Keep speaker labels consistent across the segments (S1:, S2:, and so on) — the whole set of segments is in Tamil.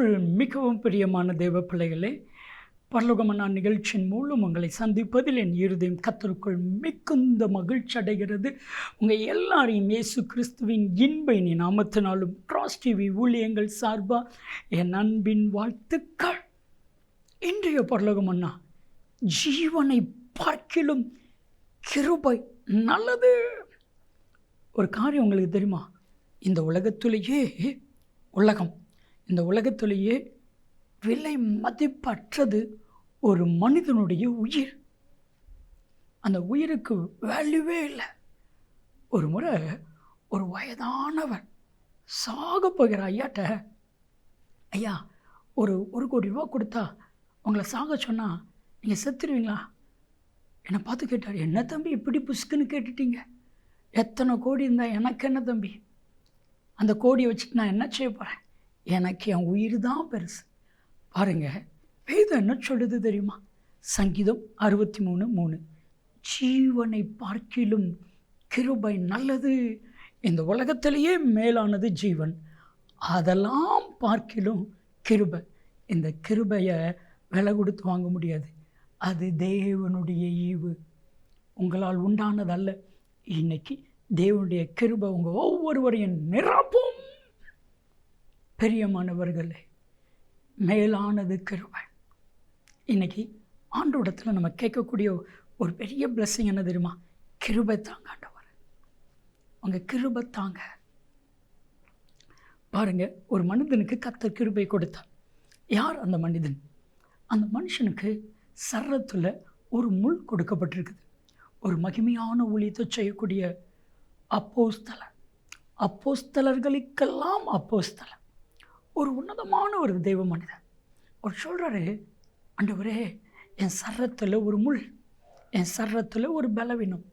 S1: கிறிஸ்துவுக்குள் மிகவும் பிரியமான தேவ பிள்ளைகளே பரலோகமனா நிகழ்ச்சியின் மூலம் உங்களை சந்திப்பதில் என் இருதயம் கத்தருக்குள் மிகுந்த மகிழ்ச்சி அடைகிறது. உங்கள் எல்லாரையும் இயேசு கிறிஸ்துவின் இன்பை நீ நாமத்தினாலும் கிராஸ் டிவி ஊழியங்கள் சார்பாக என் அன்பின் வாழ்த்துக்கள். இன்றைய பரலோகமன்னா ஜீவனை பார்க்கிலும் கிருபை நல்லது. ஒரு காரியம் உங்களுக்கு தெரியுமா? இந்த உலகத்திலேயே உலகம் இந்த உலகத்திலேயே விலை மதிப்பற்றது ஒரு மனிதனுடைய உயிர். அந்த உயிருக்கு வேல்யூவே இல்லை. ஒரு முறை ஒரு வயதானவர் சாக போகிற ஐயாட்ட. ஐயா ஒரு ஒரு கோடி ரூபா கொடுத்தா உங்களை சாக சொன்னால் நீங்கள் செத்துருவீங்களா? என்னை பார்த்து கேட்டார் என்ன தம்பி இப்படி புஷ்குன்னு கேட்டுட்டீங்க? எத்தனை கோடி இருந்தால் எனக்கு என்ன தம்பி? அந்த கோடியை வச்சுட்டு நான் என்ன செய்ய போகிறேன் எனக்கு என் உயிர் தான் பெருசு. பாருங்க வேதம் என்ன சொல்லுது தெரியுமா? சங்கீதம் அறுபத்தி மூணு. மூணு ஜீவனை பார்க்கிலும் கிருபை நல்லது. இந்த உலகத்திலேயே மேலானது ஜீவன். அதெல்லாம் பார்க்கிலும் கிருபை. இந்த கிருபையை விலை கொடுத்து வாங்க முடியாது. அது தேவனுடைய ஈவு. உங்களால் உண்டானதல்ல. இன்னைக்கு தேவனுடைய கிருபை உங்கள் ஒவ்வொருவரையும் நிரப்பும். பெரியமானவர்களே மேலானது கிருபை. இன்னைக்கு ஆண்டோடத்தில் நம்ம கேட்கக்கூடிய ஒரு பெரிய பிளஸ்ஸிங் என்ன தெரியுமா? கிருபை தாங்க ஆண்டவர். உங்கள் கிருபை தாங்க. பாருங்க ஒரு மனிதனுக்கு கத்த கிருபை கொடுத்தார். யார் அந்த மனிதன்? அந்த மனுஷனுக்கு சரத்தில் ஒரு முள் கொடுக்கப்பட்டிருக்குது. ஒரு மகிமையான ஒளியத்தை செய்யக்கூடிய அப்போஸ்தலர். அப்போஸ்தலர்களுக்கெல்லாம் அப்போஸ்தலர். ஒரு உன்னதமான ஒரு தெய்வ மனிதன். அவர் சொல்கிறாரு ஆண்டவரே என் சர்ரத்தில் ஒரு முள் என் சர்ரத்தில் ஒரு பலவீனம்.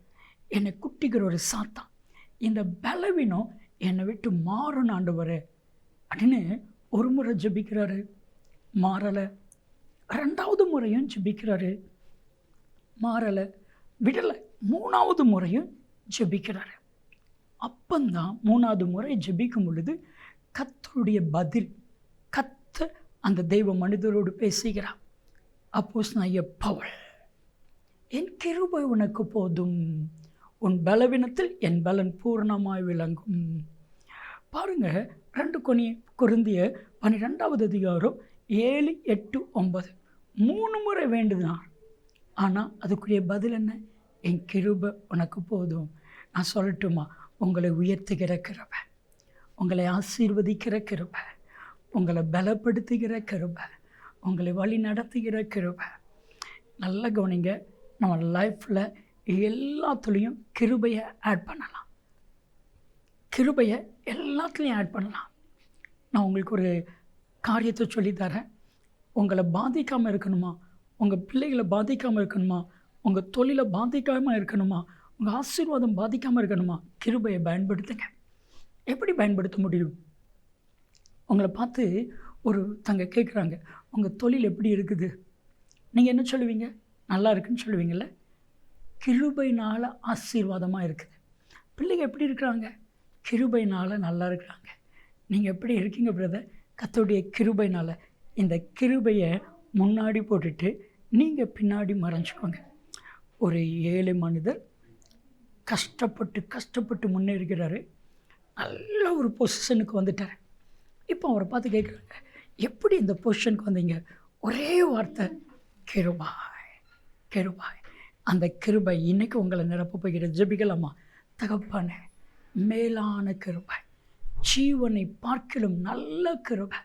S1: என்னை குட்டிக்கிற ஒரு சாத்தான். இந்த பலவீனம் என்னை விட்டு மாறணும் ஆண்டவர். அப்படின்னு ஒரு முறை ஜெபிக்கிறாரு. மாறலை. ரெண்டாவது முறையும் ஜெபிக்கிறாரு. மாறலை. விடலை. மூணாவது முறையும் ஜெபிக்கிறாரு. அப்பந்தான் மூணாவது முறை ஜபிக்கும் பொழுது கத்தருடைய பதில் அந்த தெய்வ மனிதரோடு பேசுகிறார். அப்போஸ் நான் எப்பவள் என் கிருபை உனக்கு போதும். உன் பலவீனத்தில் என் பலன் பூர்ணமாய் விளங்கும். பாருங்க ரெண்டு கொனி குருந்திய பன்னிரெண்டாவது அதிகாரம் ஏழு எட்டு ஒன்பது. மூணு முறை வேண்டுதான் ஆனால் அதுக்குரிய பதில் என்ன? என் கிருபை உனக்கு போதும். நான் சொல்லட்டுமா? உங்களை உயர்த்துகிற கிருபை. உங்களை ஆசீர்வதிக்கிற கிருபை. உங்களை பலப்படுத்துகிற கிருபை உங்களை வழி நடத்துகிற கிருபை. நல்ல கவனிங்க நம்ம லைஃப்பில் எல்லாத்துலேயும் கிருபையை ஆட் பண்ணலாம். கிருபையை எல்லாத்துலேயும் ஆட் பண்ணலாம். நான் உங்களுக்கு ஒரு காரியத்தை சொல்லித்தரேன். உங்களை பாதிக்காமல் இருக்கணுமா? உங்கள் பிள்ளைகளை பாதிக்காமல் இருக்கணுமா? உங்கள் தொழிலை பாதிக்காமல் இருக்கணுமா? உங்கள் ஆசீர்வாதம் பாதிக்காமல் இருக்கணுமா? கிருபையை பயன்படுத்துங்க. எப்படி பயன்படுத்த முடியும்? உங்களை பார்த்து ஒரு தங்க கேட்குறாங்க உங்கள் தொழில் எப்படி இருக்குது? நீங்கள் என்ன சொல்லுவீங்க? நல்லா இருக்குன்னு சொல்லுவீங்கள்ல கிருபைனால் ஆசீர்வாதமாக இருக்குது. பிள்ளைங்க எப்படி இருக்கிறாங்க? கிருபைனால் நல்லா இருக்கிறாங்க. நீங்கள் எப்படி இருக்கீங்க பிரதர் கத்தோடைய கிருபைனால் இந்த கிருபையை முன்னாடி போட்டுட்டு நீங்கள் பின்னாடி மறைஞ்சிக்கோங்க. ஒரு ஏழை மனிதர் கஷ்டப்பட்டு கஷ்டப்பட்டு முன்னேறுகிறாரு நல்ல ஒரு பொசிஷனுக்கு வந்துட்டார். திருப்பம் அவரை பார்த்து கேட்குறாங்க. எப்படி இந்த பொசிஷனுக்கு வந்தீங்க? ஒரே வார்த்தை கிருபாய் கிருபாய். அந்த கிருபை இன்னைக்கு உங்களை நிரப்ப போகிற ஜெபிக்கலாமா? தகப்பான மேலான கிருபை ஜீவனை பார்க்கிலும் நல்ல கிருபை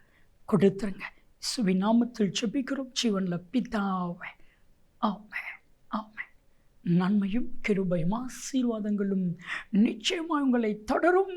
S1: கொடுத்துருங்க. சுவி நாமத்தில் ஜபிக்கிறோம். ஜீவனில் பிதாவை. ஆமை ஆமை நன்மையும் கிருபையும் ஆசீர்வாதங்களும் நிச்சயமாக உங்களை தொடரும்.